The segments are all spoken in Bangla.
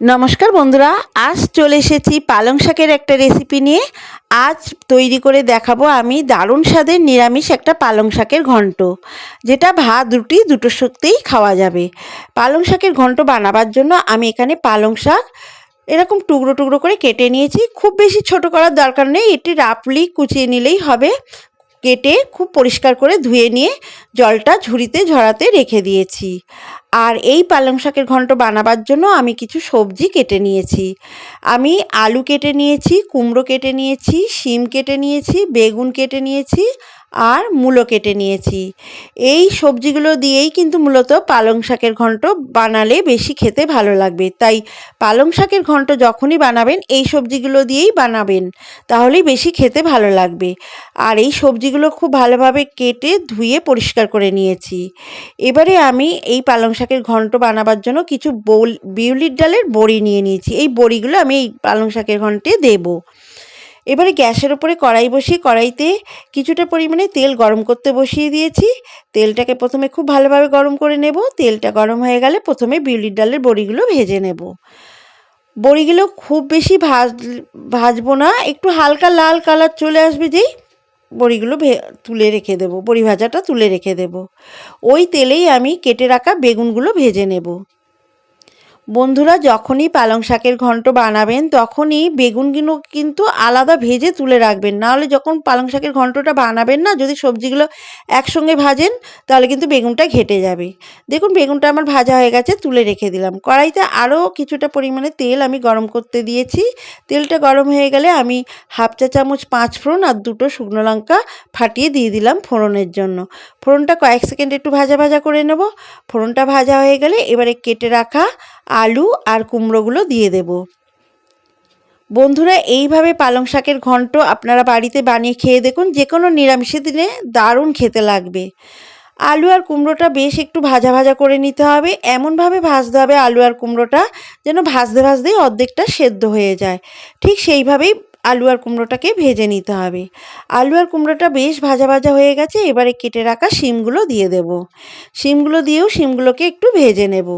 নমস্কার বন্ধুরা, আজ চলে এসেছি পালং শাকের একটা রেসিপি নিয়ে। আজ তৈরি করে দেখাবো আমি দারুণ স্বাদের নিরামিষ একটা পালং শাকের ঘন্ট, যেটা ভাত, রুটি, দুটো সত্যিই খাওয়া যাবে। পালং শাকের ঘন্ট বানাবার জন্য আমি এখানে পালং শাক এরকম টুকরো টুকরো করে কেটে নিয়েছি। খুব বেশি ছোট করার দরকার নেই, এটি রাফলি কুচিয়ে নিলেই হবে। কেটে খুব পরিষ্কার করে ধুয়ে নিয়ে জলটা ঝুড়িতে, ঝরাতে রেখে দিয়েছি। আর এই পালং শাকের ঘন্ট বানাবার জন্য আমি কিছু সবজি কেটে নিয়েছি। আমি আলু কেটে নিয়েছি, কুমড়ো কেটে নিয়েছি, শিম কেটে নিয়েছি, বেগুন কেটে নিয়েছি আর মূলো কেটে নিয়েছি। এই সবজিগুলো দিয়েই কিন্তু মূলত পালং শাকের ঘন্ট বানালে বেশি খেতে ভালো লাগবে। তাই পালং শাকের ঘন্ট যখনই বানাবেন, এই সবজিগুলো দিয়েই বানাবেন, তাহলেই বেশি খেতে ভালো লাগবে। আর এই সবজিগুলো খুব ভালোভাবে কেটে ধুয়ে পরিষ্কার করে নিয়েছি। এবারে আমি এই পালং শাকের ঘন্ট বানাবার জন্য কিছু বোল, বিউলির ডালের বড়ি নিয়ে নিয়েছি। এই বড়িগুলো আমি এই পালং শাকের ঘন্টে দেবো। এবারে গ্যাসের ওপরে কড়াই বসিয়ে কড়াইতে কিছুটা পরিমাণে তেল গরম করতে বসিয়ে দিয়েছি। তেলটাকে প্রথমে খুব ভালোভাবে গরম করে নেব। তেলটা গরম হয়ে গেলে প্রথমে বিউলির ডালের বড়িগুলো ভেজে নেব। বড়িগুলো খুব বেশি ভাজ, ভাজবো না। একটু হালকা লাল কালার চলে আসবে যেই বড়িগুলো তুলে রেখে দেবো। বড়ি ভাজাটা তুলে রেখে দেব। ওই তেলেই আমি কেটে রাখা বেগুনগুলো ভেজে নেব। বন্ধুরা, যখনই পালং শাকের ঘন্ট বানাবেন, তখনই বেগুনগুলো কিন্তু আলাদা ভেজে তুলে রাখবেন। নাহলে যখন পালং শাকের ঘন্টটা বানাবেন না, যদি সবজিগুলো একসঙ্গে ভাজেন, তাহলে কিন্তু বেগুনটা ঘেটে যাবে। দেখুন, বেগুনটা আমার ভাজা হয়ে গেছে, তুলে রেখে দিলাম। কড়াইতে আরও কিছুটা পরিমাণে তেল আমি গরম করতে দিয়েছি। তেলটা গরম হয়ে গেলে আমি হাফ চা চামচ পাঁচ ফোড়ন আর দুটো শুকনো লঙ্কা ফাটিয়ে দিয়ে দিলাম ফোড়নের জন্য। ফোড়নটা কয়েক সেকেন্ড একটু ভাজা ভাজা করে নেব। ফোড়নটা ভাজা হয়ে গেলে এবারে কেটে রাখা আলু আর কুমড়োগুলো দিয়ে দেব। বন্ধুরা, এইভাবে পালং শাকের ঘন্ট আপনারা বাড়িতে বানিয়ে খেয়ে দেখুন যে কোনো নিরামিষের দিনে দারুণ খেতে লাগবে। আলু আর কুমড়োটা বেশ একটু ভাজা ভাজা করে নিতে হবে। এমনভাবে ভাজতে হবে আলু আর কুমড়োটা যেন ভাজতে ভাজতেই অর্ধেকটা সেদ্ধ হয়ে যায়। ঠিক সেইভাবেই আলু আর কুমড়োটাকে ভেজে নিতে হবে। আলু আর কুমড়োটা বেশ ভাজা ভাজা হয়ে গেছে, এবারে কেটে রাখা শিমগুলো দিয়ে দেব। শিমগুলো দিয়েও শিমগুলোকে একটু ভেজে নেব।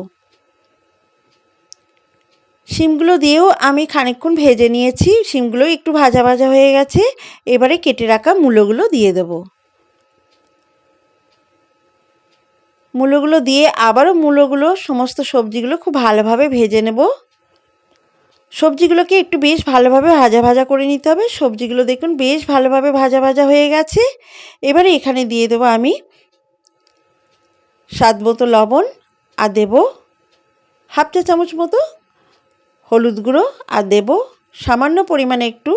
শিমগুলো দিয়েও আমি খানিকক্ষণ ভেজে নিয়েছি। শিমগুলো একটু ভাজা ভাজা হয়ে গেছে। এবারে কেটে রাখা মূলোগুলো দিয়ে দেব। মূলোগুলো দিয়ে আবারও মূলোগুলো, সমস্ত সবজিগুলো খুব ভালোভাবে ভেজে নেব। সবজিগুলোকে একটু বেশ ভালোভাবে ভাজা ভাজা করে নিতে হবে। সবজিগুলো দেখুন বেশ ভালোভাবে ভাজা ভাজা হয়ে গেছে। এবারে এখানে দিয়ে দেবো আমি স্বাদ মতো লবণ আর দেবো হাফ চা চামচ মতো হলুদ গুঁড়ো আর দেব সামান্য পরিমাণে একটু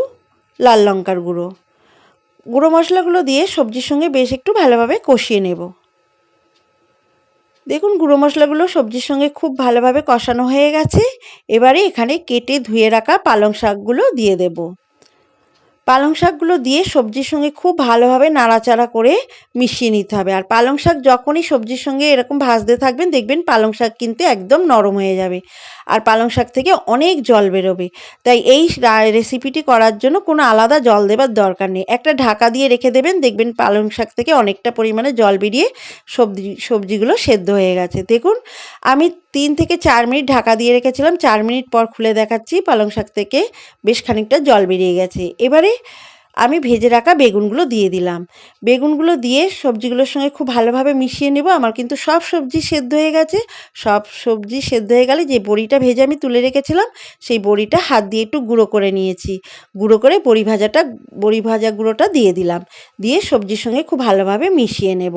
লাল লঙ্কার গুঁড়ো। গুঁড়ো মশলাগুলো দিয়ে সবজির সঙ্গে বেশ একটু ভালোভাবে কষিয়ে নেব। দেখুন, গুঁড়ো মশলাগুলো সবজির সঙ্গে খুব ভালোভাবে কষানো হয়ে গেছে। এবারে এখানে কেটে ধুয়ে রাখা পালং শাকগুলো দিয়ে দেবো। পালং শাকগুলো দিয়ে সবজির সঙ্গে খুব ভালোভাবে নাড়াচাড়া করে মিশিয়ে নিতে হবে। আর পালং শাক যখনই সবজির সঙ্গে এরকম ভাজতে থাকবেন, দেখবেন পালং শাক কিন্তু একদম নরম হয়ে যাবে আর পালং শাক থেকে অনেক জল বেরোবে। তাই এই রেসিপিটি করার জন্য কোনো আলাদা জল দেবার দরকার নেই। একটা ঢাকা দিয়ে রেখে দেবেন, দেখবেন পালং শাক থেকে অনেকটা পরিমাণে জল বেরিয়ে সবজি, সবজিগুলো সেদ্ধ হয়ে গেছে। দেখুন, আমি তিন থেকে চার মিনিট ঢাকা দিয়ে রেখেছিলাম। চার মিনিট পর খুলে দেখাচ্ছি পালং শাক থেকে। বেশ খানিকটা জল বেরিয়ে গেছে। এবারে আমি ভেজে রাখা বেগুনগুলো দিয়ে দিলাম। বেগুনগুলো দিয়ে সবজিগুলোর সঙ্গে খুব ভালোভাবে মিশিয়ে নেব। আমার কিন্তু সব সবজি সেদ্ধ হয়ে গেছে। সব সবজি সেদ্ধ হয়ে গেলে যে বড়িটা ভেজে আমি তুলে রেখেছিলাম, সেই বড়িটা হাত দিয়ে একটু গুঁড়ো করে নিয়েছি। গুঁড়ো করে বড়ি ভাজাটা, বড়ি ভাজা গুঁড়োটা দিয়ে দিলাম। দিয়ে সবজির সঙ্গে খুব ভালোভাবে মিশিয়ে নেব।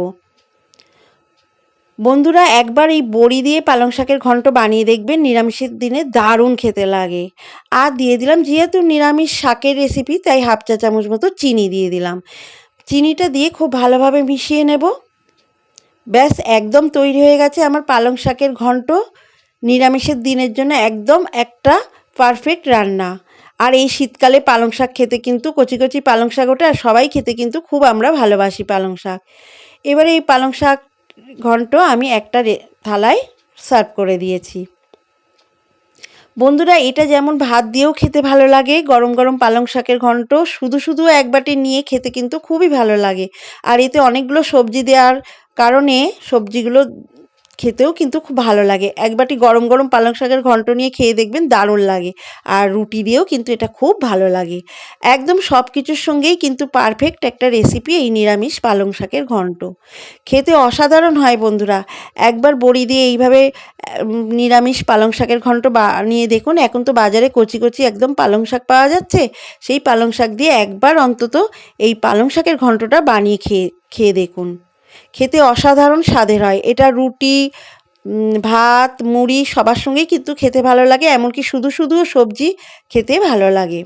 বন্ধুরা, একবার এই বড়ি দিয়ে পালং শাকের ঘন্ট বানিয়ে দেখবেন, নিরামিষের দিনে দারুণ খেতে লাগে। আর দিয়ে দিলাম, যেহেতু নিরামিষ শাকের রেসিপি তাই হাফ চা চামচ মতো চিনি দিয়ে দিলাম। চিনিটা দিয়ে খুব ভালোভাবে মিশিয়ে নেব। ব্যাস, একদম তৈরি হয়ে গেছে আমার পালং শাকের ঘন্ট। নিরামিষের দিনের জন্য একদম একটা পারফেক্ট রান্না। আর এই শীতকালে পালং শাক খেতে কিন্তু কচি কচি পালং শাক ওটা সবাই খেতে কিন্তু খুব আমরা ভালোবাসি পালং শাক। এবারে এই পালং শাক ঘন্ট আমি একটা থালায় সার্ভ করে দিয়েছি। বন্ধুরা, এটা যেমন ভাত দিয়েও খেতে ভালো লাগে, গরম গরম পালং শাকের ঘন্ট, শুধু শুধু এক বাটি নিয়ে খেতে কিন্তু খুবই ভালো লাগে। আর এতে অনেকগুলো সবজি দেওয়ার কারণে সবজিগুলো খেতেও কিন্তু খুব ভালো লাগে। এক বাটি গরম গরম পালং শাকের ঘন্ট নিয়ে খেয়ে দেখবেন দারুণ লাগে। আর রুটি দিয়েও কিন্তু এটা খুব ভালো লাগে। একদম সব কিছুর সঙ্গেই কিন্তু পারফেক্ট একটা রেসিপি এই নিরামিষ পালং শাকের ঘন্ট। খেতে অসাধারণ হয় বন্ধুরা। একবার বড়ি দিয়ে এইভাবে নিরামিষ পালং শাকের ঘন্ট বানিয়ে দেখুন। এখন তো বাজারে কচি কচি একদম পালং শাক পাওয়া যাচ্ছে। সেই পালং শাক দিয়ে একবার অন্তত এই পালং শাকের ঘন্টটা বানিয়ে খেয়ে খেয়ে দেখুন। খেতে অসাধারণ স্বাদের হয়। এটা রুটি ভাত, মুড়ি সবার সঙ্গেই কিন্তু খেতে ভালো লাগে, এমনকি শুধু শুধু সবজি খেতে ভালো লাগে।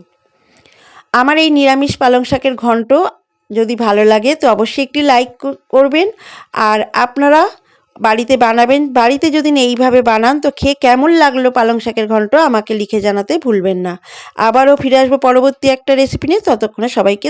আমার এই নিরামিষ পালং শাকের ঘন্ট যদি ভালো লাগে তো অবশ্যই একটি লাইক করবেন। আর আপনারা বাড়িতে বানাবেন, বাড়িতে যদি এইভাবে বানান তো খেয়ে কেমন লাগল পালং শাকের ঘন্ট আমাকে লিখে জানাতে ভুলবেন না। আবারও ফিরে আসব পরবর্তী একটা রেসিপি নিয়ে, ততক্ষণে সবাইকে